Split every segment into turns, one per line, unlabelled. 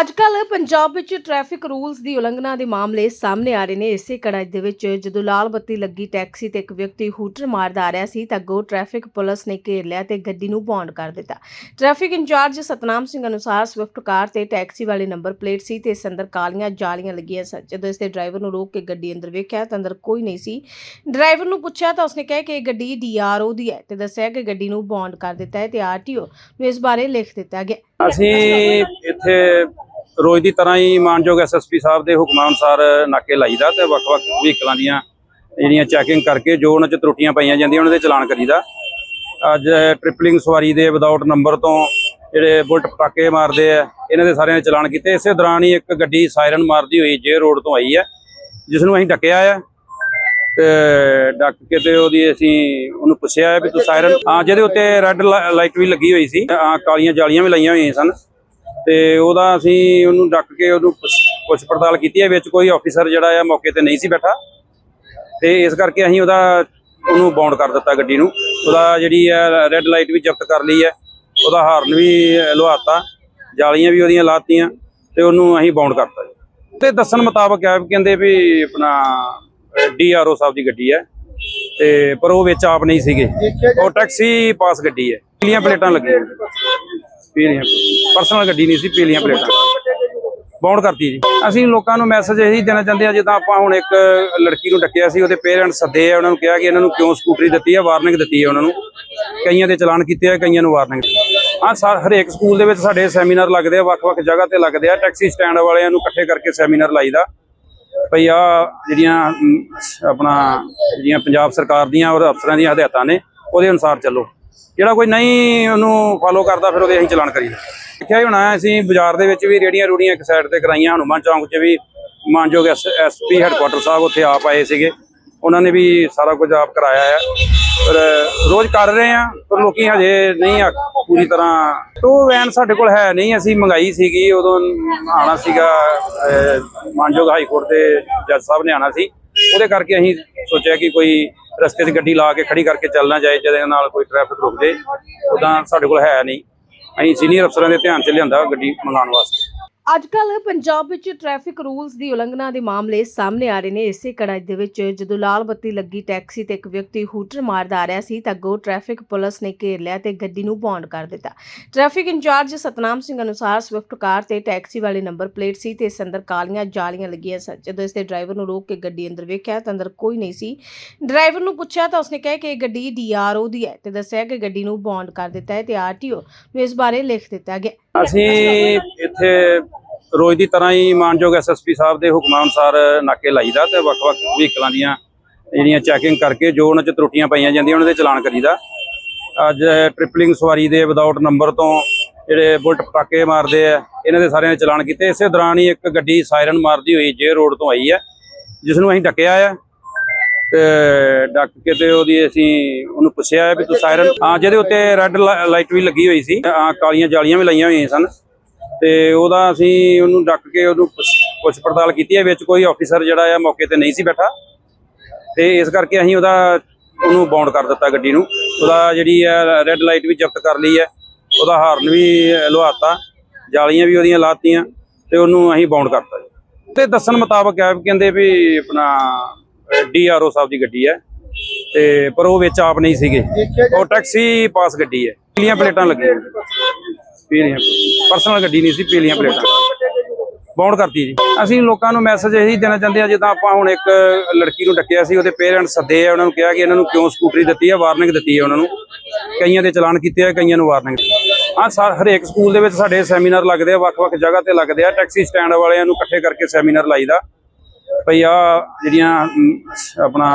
ਅੱਜ ਕੱਲ ਪੰਜਾਬ ਵਿੱਚ ਟ੍ਰੈਫਿਕ ਰੂਲਸ ਦੀ ਉਲੰਘਣਾ ਦੇ ਮਾਮਲੇ ਸਾਹਮਣੇ ਆ ਰਹੇ ਨੇ। ਇਸੇ ਕੜਾਈ ਦੇ ਵਿੱਚ ਜਦੋਂ ਲਾਲ ਬੱਤੀ ਲੱਗੀ ਟੈਕਸੀ ਤੇ ਇੱਕ ਵਿਅਕਤੀ ਹੂਟਰ ਮਾਰਦਾ ਆ ਰਿਹਾ ਸੀ ਤਾਂ ਗੋ ਟ੍ਰੈਫਿਕ ਪੁਲਿਸ ਨੇ ਘੇਰ ਲਿਆ ਤੇ ਗੱਡੀ ਨੂੰ ਬੌਂਡ ਕਰ ਦਿੱਤਾ। ਟ੍ਰੈਫਿਕ ਇੰਚਾਰਜ ਸਤਨਾਮ ਸਿੰਘ ਅਨੁਸਾਰ ਸਵਿਫਟ ਕਾਰ ਤੇ ਟੈਕਸੀ ਵਾਲੀ ਨੰਬਰ ਪਲੇਟ ਸੀ ਤੇ ਇਸ ਅੰਦਰ ਕਾਲੀਆਂ ਜਾਲੀਆਂ ਲੱਗੀਆਂ ਸਨ। ਜਦੋਂ ਇਸ ਦੇ ਡਰਾਈਵਰ ਨੂੰ ਰੋਕ ਕੇ ਗੱਡੀ ਅੰਦਰ ਵੇਖਿਆ ਤਾਂ ਅੰਦਰ ਕੋਈ ਨਹੀਂ ਸੀ। ਡਰਾਈਵਰ ਨੂੰ ਪੁੱਛਿਆ ਤਾਂ ਉਸਨੇ ਕਿਹਾ ਕਿ ਇਹ ਗੱਡੀ ਡੀਆਰਓ ਦੀ ਹੈ ਤੇ ਦੱਸਿਆ ਕਿ ਗੱਡੀ ਨੂੰ ਬੌਂਡ ਕਰ ਦਿੱਤਾ ਹੈ ਤੇ ਆਰਟੀਓ ਨੂੰ ਇਸ ਬਾਰੇ ਲਿਖ ਦਿੱਤਾ ਗਿਆ।
ਅਸੀਂ ਇੱਥੇ ਰੋਜ਼ ਦੀ ਤਰ੍ਹਾਂ ਹੀ ਮਾਨਯੋਗ ਐਸਐਸਪੀ ਸਾਹਿਬ ਦੇ ਹੁਕਮਾਂ ਅਨੁਸਾਰ ਨਾਕੇ ਲਾਈਦਾ ਤੇ ਵੱਖ-ਵੱਖ ਵਹੀਕਲਾਂ ਦੀਆਂ ਜਿਹੜੀਆਂ ਚੈਕਿੰਗ ਕਰਕੇ ਜੋ ਉਹਨਾਂ 'ਚ ਤਰੁੱਟੀਆਂ ਪਾਈਆਂ ਜਾਂਦੀਆਂ, ਉਹਨਾਂ ਦੇ ਚਲਾਨ ਕਰੀਦਾ। ਅੱਜ ਟ੍ਰਿਪਲਿੰਗ ਸਵਾਰੀ ਦੇ ਵਿਦਆਊਟ ਨੰਬਰ ਤੋਂ ਜਿਹੜੇ ਬੁਲਟ ਪਟਾਕੇ ਮਾਰਦੇ ਆ, ਇਹਨਾਂ ਦੇ ਸਾਰਿਆਂ ਦੇ ਚਲਾਨ ਕੀਤੇ। ਇਸੇ ਦੌਰਾਨ ਹੀ ਇੱਕ ਗੱਡੀ ਸਾਇਰਨ ਮਾਰਦੀ ਹੋਈ ਜੇ ਰੋਡ ਤੋਂ ਆਈ ਹੈ ਜਿਸ ਨੂੰ ਅਸੀਂ ਡੱਕਿਆ ਆ ਤੇ ਡੱਕ ਕੇ ਤੇ ਉਹਦੀ ਅਸੀਂ ਉਹਨੂੰ ਪੁੱਛਿਆ ਹੈ ਵੀ ਤੂੰ ਸਾਇਰਨ ਹਾਂ, ਜਿਹਦੇ ਉੱਤੇ ਰੈੱਡ ਲਾਈਟ ਵੀ ਲੱਗੀ ਹੋਈ ਸੀ। ਹਾਂ, ਕਾਲੀਆਂ ਜਾਲੀਆਂ ਵੀ ਲਾਈਆਂ ਹੋਈਆਂ ਸਨ। ਤੇ ਉਹਦਾ ਅਸੀਂ ਉਹਨੂੰ ਡੱਕ ਕੇ ਉਹਨੂੰ ਪੁੱਛ- ਪੁੱਛ ਪੜਤਾਲ ਕੀਤੀ ਹੈ, ਵਿੱਚ ਕੋਈ ਆਫੀਸਰ ਜਿਹੜਾ ਆ ਮੌਕੇ ਤੇ ਨਹੀਂ ਸੀ ਬੈਠਾ। ਤੇ ਇਸ ਕਰਕੇ ਅਸੀਂ ਉਹਦਾ, ਉਹਨੂੰ ਬਾਉਂਡ ਕਰ ਦਿੱਤਾ ਗੱਡੀ ਨੂੰ। ਉਹਦਾ ਜਿਹੜੀ ਹੈ ਰੈੱਡ ਲਾਈਟ ਵੀ ਜ਼ਬਤ ਕਰ ਲਈ ਹੈ। ਉਹਦਾ ਹਾਰਨ ਵੀ ਲੁਹਾਤਾ, ਜਾਲੀਆਂ ਵੀ ਉਹਦੀਆਂ ਲਾਤੀਆਂ, ਤੇ ਉਹਨੂੰ ਅਸੀਂ ਬਾਉਂਡ ਕਰਤਾ ਜੀ। ਤੇ ਦੱਸਣ ਮੁਤਾਬਕ ਹੈ ਕਹਿੰਦੇ ਵੀ ਆਪਣਾ ਡੀਆਰਓ ਸਾਹਿਬ ਦੀ ਗੱਡੀ ਹੈ। ਤੇ ਪਰ ਉਹ ਵਿੱਚ ਆਪ ਨਹੀਂ ਸੀਗੇ। ਉਹ ਟੈਕਸੀ ਪਾਸ ਗੱਡੀ ਹੈ। ਪੀਲੀਆਂ ਪਲੇਟਾਂ ਲੱਗੀਆਂ। ਪੀਲੀਆਂ ਪਰਸਨਲ ਗੱਡੀ ਨਹੀਂ ਸੀ ਪੀਲੀਆਂ ਪਲੇਟਾਂ। ਬਾਉਂਡ ਕਰਤੀ ਜੀ। ਅਸੀਂ ਲੋਕਾਂ ਨੂੰ ਮੈਸੇਜ ਇਹੀ ਦੇਣਾ ਚਾਹੁੰਦੇ ਆ ਜਿੱਦਾਂ ਆਪਾਂ ਹੁਣ ਇੱਕ ਲੜਕੀ ਨੂੰ ਡੱਕਿਆ ਸੀ, ਉਹਦੇ ਪੇਰੈਂਟਸ ਸੱਦੇ ਆ, ਉਹਨਾਂ ਨੂੰ ਕਿਹਾ ਕਿ ਇਹਨਾਂ ਨੂੰ ਕਿਉਂ ਸਕੂਟਰੀ ਦਿੱਤੀ ਹੈ ਵਾਰਨਿੰਗ ਦਿੱਤੀ ਹੈ ਉਹਨਾਂ ਨੂੰ। ਕਈਆਂ ਦੇ ਚਲਾਨ ਕੀਤੇ ਆ, ਕਈਆਂ ਨੂੰ ਵਾਰਨਿੰਗ ਹਾਂ ਸਾ- ਹਰੇਕ ਸਕੂਲ ਦੇ ਵਿੱਚ ਸਾਡੇ ਸੈਮੀਨਾਰ ਲੱਗਦੇ ਆ, ਵੱਖ-ਵੱਖ ਜਗ੍ਹਾ ਤੇ ਲੱਗਦੇ ਆ। ਟੈਕਸੀ ਸਟੈਂਡ ਵਾਲਿਆਂ ਨੂੰ ਇਕੱਠੇ ਕਰਕੇ ਸੈਮੀਨਾਰ ਲਾਈਦਾ। ਭਈ ਆ ਜਿਹੜੀਆਂ ਆਪਣਾ, ਜਿਹੜੀਆਂ ਪੰਜਾਬ ਸਰਕਾਰ ਦੀਆਂ ਔਰ ਅਫਸਰਾਂ ਦੀਆਂ ਹਦਾਇਤਾਂ ਨੇ, ਉਹਦੇ ਅਨੁਸਾਰ ਚੱਲੋ। ਜਿਹੜਾ ਕੋਈ ਨਹੀਂ ਉਹਨੂੰ ਫਾਲੋ ਕਰਦਾ, ਫਿਰ ਉਹਦੇ ਅਸੀਂ ਚਲਾਨ ਕਰੀਦਾ ਦੇਖਿਆ ਹੀ ਹੋਣਾ, ਅਸੀਂ ਬਾਜ਼ਾਰ ਦੇ ਵਿੱਚ ਵੀ ਰੇੜੀਆਂ ਰੂੜੀਆਂ ਇੱਕ ਸਾਈਡ ਤੇ ਕਰਾਈਆਂ, ਹਨੂੰਮਾਨ ਚੌਂਕ 'ਚ ਵੀ ਮਾਨਯੋਗ ਐਸਪੀ ਹੈੱਡਕੁਆਟਰ ਸਾਹਿਬ ਉੱਥੇ ਆਪ ਆਏ ਸੀਗੇ। ਉਹਨਾਂ ਨੇ ਵੀ ਸਾਰਾ ਕੁਝ ਆਪ ਕਰਾਇਆ ਹੈ ਪਰ ਰੋਜ਼ ਕਰ ਰਹੇ ਆ, ਪਰ ਲੋਕੀ ਹਜੇ ਨਹੀਂ ਆ ਪੂਰੀ ਤਰ੍ਹਾਂ। ਟੋ ਵੈਨ ਸਾਡੇ ਕੋਲ ਹੈ ਨਹੀਂ, ਅਸੀਂ ਮੰਗਾਈ ਸੀਗੀ, ਉਦੋਂ ਆਣਾ ਸੀਗਾ ਮਾਨਯੋਗ ਹਾਈ ਕੋਰਟ ਦੇ ਜੱਜ ਸਾਹਿਬ ਨੇ ਆਣਾ ਸੀ। ਉਹਦੇ ਕਰਕੇ ਅਸੀਂ ਸੋਚਿਆ ਕਿ ਕੋਈ ਰਸਤੇ 'ਚ ਗੱਡੀ ਲਾ ਕੇ ਖੜੀ ਕਰਕੇ ਚੱਲਣਾ ਜਾਏ, ਜਿਹਦੇ ਨਾਲ ਕੋਈ ਟ੍ਰੈਫਿਕ ਰੁਕ ਜੇ। ਉਦਾਂ ਸਾਡੇ ਕੋਲ ਹੈ ਨਹੀਂ। ਅਸੀਂ ਸੀਨੀਅਰ ਅਫਸਰਾਂ ਦੇ ਧਿਆਨ 'ਚ ਲਿਆਂਦਾ ਗੱਡੀ ਮੰਗਾਉਣ ਵਾਸਤੇ।
ਅੱਜ ਕੱਲ ਪੰਜਾਬ ਵਿੱਚ ਟ੍ਰੈਫਿਕ ਰੂਲਸ ਦੀ ਉਲੰਘਣਾ ਦੇ ਮਾਮਲੇ ਸਾਹਮਣੇ ਆ ਰਹੇ ਨੇ। ਇਸੇ ਕੜਾਈ ਦੇ ਵਿੱਚ ਜਦੋਂ ਲਾਲ ਬੱਤੀ ਲੱਗੀ ਟੈਕਸੀ ਤੇ ਇੱਕ ਵਿਅਕਤੀ ਹੂਟਰ ਮਾਰਦਾ ਆ ਰਿਹਾ ਸੀ ਤਾਂ ਗੋ ਟ੍ਰੈਫਿਕ ਪੁਲਿਸ ਨੇ ਘੇਰ ਲਿਆ ਤੇ ਗੱਡੀ ਨੂੰ ਬੌਂਡ ਕਰ ਦਿੱਤਾ। ਟ੍ਰੈਫਿਕ ਇੰਚਾਰਜ ਸਤਨਾਮ ਸਿੰਘ ਅਨੁਸਾਰ ਸਵਿਫਟ ਕਾਰ ਤੇ ਟੈਕਸੀ ਵਾਲੇ ਨੰਬਰ ਪਲੇਟ ਸੀ ਤੇ ਇਸ ਅੰਦਰ ਕਾਲੀਆਂ ਜਾਲੀਆਂ ਲੱਗੀਆਂ ਸਨ। ਜਦੋਂ ਇਸ ਦੇ ਡਰਾਈਵਰ ਨੂੰ ਰੋਕ ਕੇ ਗੱਡੀ ਅੰਦਰ ਵੇਖਿਆ ਤਾਂ ਅੰਦਰ ਕੋਈ ਨਹੀਂ ਸੀ। ਡਰਾਈਵਰ ਨੂੰ ਪੁੱਛਿਆ ਤਾਂ ਉਸਨੇ ਕਿਹਾ ਕਿ ਇਹ ਗੱਡੀ ਡੀਆਰਓ ਦੀ ਹੈ ਤੇ ਦੱਸਿਆ ਕਿ ਗੱਡੀ ਨੂੰ ਬੌਂਡ ਕਰ ਦਿੱਤਾ ਹੈ ਤੇ ਆਰਟੀਓ ਨੂੰ ਇਸ ਬਾਰੇ ਲਿਖ ਦਿੱਤਾ ਗਿਆ।
ਅਸੀਂ ਇੱਥੇ ਰੋਜ਼ ਦੀ ਤਰ੍ਹਾਂ ਹੀ ਮਾਨਯੋਗ ਐਸਐਸਪੀ ਸਾਹਿਬ ਦੇ ਹੁਕਮਾਂ ਅਨੁਸਾਰ ਨਾਕੇ ਲਾਈਦਾ ਤੇ ਵੱਖ-ਵੱਖ ਵਹੀਕਲਾਂ ਦੀਆਂ ਜਿਹੜੀਆਂ ਚੈਕਿੰਗ ਕਰਕੇ ਜੋ ਉਹਨਾਂ 'ਚ ਤਰੁੱਟੀਆਂ ਪਾਈਆਂ ਜਾਂਦੀਆਂ, ਉਹਨਾਂ ਦੇ ਚਲਾਨ ਕਰੀਦਾ। ਅੱਜ ਟ੍ਰਿਪਲਿੰਗ ਸਵਾਰੀ ਦੇ ਵਿਦਆਊਟ ਨੰਬਰ ਤੋਂ ਜਿਹੜੇ ਬੁਲਟ ਪਟਾਕੇ ਮਾਰਦੇ ਆ, ਇਹਨਾਂ ਦੇ ਸਾਰਿਆਂ ਦੇ ਚਲਾਨ ਕੀਤੇ। ਇਸੇ ਦੌਰਾਨ ਹੀ ਇੱਕ ਗੱਡੀ ਸਾਇਰਨ ਮਾਰਦੀ ਹੋਈ ਜੇ ਰੋਡ ਤੋਂ ਆਈ ਹੈ ਜਿਸ ਨੂੰ ਅਸੀਂ ਡੱਕਿਆ ਆ। ਤੇ ਡੱਕ ਕੇ ਤੇ ਉਹਦੀ ਅਸੀਂ ਉਹਨੂੰ ਪੁੱਛਿਆ ਹੈ ਵੀ ਤੂੰ ਸਾਇਰਨ ਹਾਂ, ਜਿਹਦੇ ਉੱਤੇ ਰੈੱਡ ਲਾਈਟ ਵੀ ਲੱਗੀ ਹੋਈ ਸੀ। ਹਾਂ, ਕਾਲੀਆਂ ਜਾਲੀਆਂ ਵੀ ਲਾਈਆਂ ਹੋਈਆਂ ਸਨ। ਤੇ ਉਹਦਾ ਅਸੀਂ ਉਹਨੂੰ ਡੱਕ ਕੇ ਉਹਨੂੰ ਪੁੱਛ- ਪੁੱਛ ਪੜਤਾਲ ਕੀਤੀ ਹੈ, ਵਿੱਚ ਕੋਈ ਆਫੀਸਰ ਜਿਹੜਾ ਆ ਮੌਕੇ ਤੇ ਨਹੀਂ ਸੀ ਬੈਠਾ। ਤੇ ਇਸ ਕਰਕੇ ਅਸੀਂ ਉਹਦਾ ਉਹਨੂੰ ਬਾਉਂਡ ਕਰ ਦਿੱਤਾ ਗੱਡੀ ਨੂੰ। ਉਹਦਾ ਜਿਹੜੀ ਹੈ ਰੈੱਡ ਲਾਈਟ ਵੀ ਜ਼ਬਤ ਕਰ ਲਈ ਹੈ। ਉਹਦਾ ਹਾਰਨ ਵੀ ਲੁਹਾਤਾ। ਜਾਲੀਆਂ ਵੀ ਉਹਦੀਆਂ ਲਾਤੀਆਂ। ਤੇ ਉਹਨੂੰ ਅਸੀਂ ਬਾਉਂਡ ਕਰਤਾ ਜੀ। ਤੇ ਦੱਸਣ ਮੁਤਾਬਕ ਹੈ ਵੀ ਕਹਿੰਦੇ ਵੀ ਆਪਣਾ ਡੀਆਰਓ ਸਾਹਿਬ ਦੀ ਗੱਡੀ ਹੈ ਤੇ ਪਰ ਉਹ ਵਿੱਚ ਆਪ ਨਹੀਂ ਸੀਗੇ। ਉਹ ਟੈਕਸੀ ਪਾਸ ਗੱਡੀ ਹੈ। ਪੀਲੀਆਂ ਪਲੇਟਾਂ ਲੱਗੀਆਂ। ਪੀਲੀਆਂ। ਪਰਸਨਲ ਗੱਡੀ ਨਹੀਂ ਸੀ, ਪੀਲੀਆਂ ਪਲੇਟਾਂ। ਬਾਉਂਡ ਕਰਤੀ ਜੀ। ਅਸੀਂ ਲੋਕਾਂ ਨੂੰ ਮੈਸੇਜ ਇਹੀ ਦੇਣਾ ਚਾਹੁੰਦੇ ਆ, ਜਿੱਦਾਂ ਆਪਾਂ ਹੁਣ ਇੱਕ ਲੜਕੀ ਨੂੰ ਡੱਕਿਆ ਸੀ, ਉਹਦੇ ਪੇਰੈਂਟਸ ਸੱਦੇ ਆ, ਉਹਨਾਂ ਨੂੰ ਕਿਹਾ ਕਿ ਇਹਨਾਂ ਨੂੰ ਕਿਉਂ ਸਕੂਟਰੀ ਦਿੱਤੀ ਹੈ ਵਾਰਨਿੰਗ ਦਿੱਤੀ ਹੈ ਉਹਨਾਂ ਨੂੰ। ਕਈਆਂ ਦੇ ਚਲਾਨ ਕੀਤੇ ਆ, ਕਈਆਂ ਨੂੰ ਵਾਰਨਿੰਗ ਹਾਂ ਸਾ- ਹਰੇਕ ਸਕੂਲ ਦੇ ਵਿੱਚ ਸਾਡੇ ਸੈਮੀਨਾਰ ਲੱਗਦੇ ਆ, ਵੱਖ-ਵੱਖ ਜਗ੍ਹਾ ਤੇ ਲੱਗਦੇ ਆ। ਟੈਕਸੀ ਸਟੈਂਡ ਵਾਲਿਆਂ ਨੂੰ ਇਕੱਠੇ ਕਰਕੇ ਸੈਮੀਨਾਰ ਲਾਈਦਾ। ਭਈ ਆ ਜਿਹੜੀਆਂ ਆਪਣਾ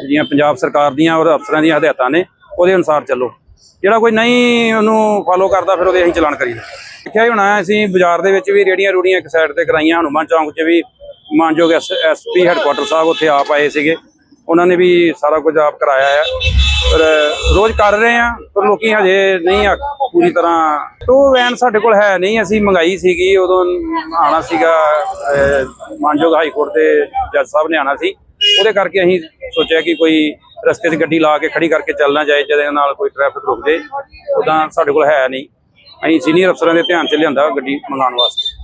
ਜਿਹੜੀਆਂ ਪੰਜਾਬ ਸਰਕਾਰ ਦੀਆਂ ਔਰ ਅਫਸਰਾਂ ਦੀਆਂ ਹਦਾਇਤਾਂ ਨੇ, ਉਹਦੇ ਅਨੁਸਾਰ ਚੱਲੋ। ਜਿਹੜਾ ਕੋਈ ਨਹੀਂ ਉਹਨੂੰ ਫਾਲੋ ਕਰਦਾ, ਫਿਰ ਉਹਦੇ ਅਸੀਂ ਚਲਾਨ ਕਰੀਦਾ ਦੇਖਿਆ ਹੀ ਹੋਣਾ, ਅਸੀਂ ਬਾਜ਼ਾਰ ਦੇ ਵਿੱਚ ਵੀ ਰੇੜੀਆਂ ਰੂੜੀਆਂ ਇੱਕ ਸਾਈਡ ਤੇ ਕਰਾਈਆਂ, ਹਨੂੰਮਾਨ ਚੌਂਕ 'ਚ ਵੀ ਮਾਨਯੋਗ ਐਸਪੀ ਹੈੱਡਕੁਆਟਰ ਸਾਹਿਬ ਉੱਥੇ ਆਪ ਆਏ ਸੀਗੇ। ਉਹਨਾਂ ਨੇ ਵੀ ਸਾਰਾ ਕੁਝ ਆਪ ਕਰਾਇਆ ਹੈ ਰੋਜ਼ ਕਰ ਰਹੇ ਆ ਪਰ ਲੋਕੀ ਹਜੇ ਨਹੀਂ ਆ ਪੂਰੀ ਤਰ੍ਹਾਂ। ਟੋ ਵੈਨ ਸਾਡੇ ਕੋਲ ਹੈ ਨਹੀਂ, ਅਸੀਂ ਮੰਗਾਈ ਸੀਗੀ, ਉਦੋਂ ਆਣਾ ਸੀਗਾ ਮਾਨਯੋਗ ਹਾਈ ਕੋਰਟ ਦੇ ਜੱਜ ਸਾਹਿਬ ਨੇ ਆਣਾ ਸੀ। ਉਹਦੇ ਕਰਕੇ ਅਸੀਂ ਸੋਚਿਆ ਕਿ ਕੋਈ ਰਸਤੇ 'ਤੇ ਗੱਡੀ ਲਾ ਕੇ ਖੜੀ ਕਰਕੇ ਚੱਲਣਾ ਜਾਏ, ਜਿਹਦੇ ਨਾਲ ਕੋਈ ਟ੍ਰੈਫਿਕ ਰੁਕ ਜੇ। ਉਦਾਂ ਸਾਡੇ ਕੋਲ ਹੈ ਨਹੀਂ। ਅਸੀਂ ਸੀਨੀਅਰ ਅਫਸਰਾਂ ਦੇ ਧਿਆਨ 'ਚ ਲਿਆਂਦਾ ਗੱਡੀ ਮੰਗਾਉਣ ਵਾਸਤੇ।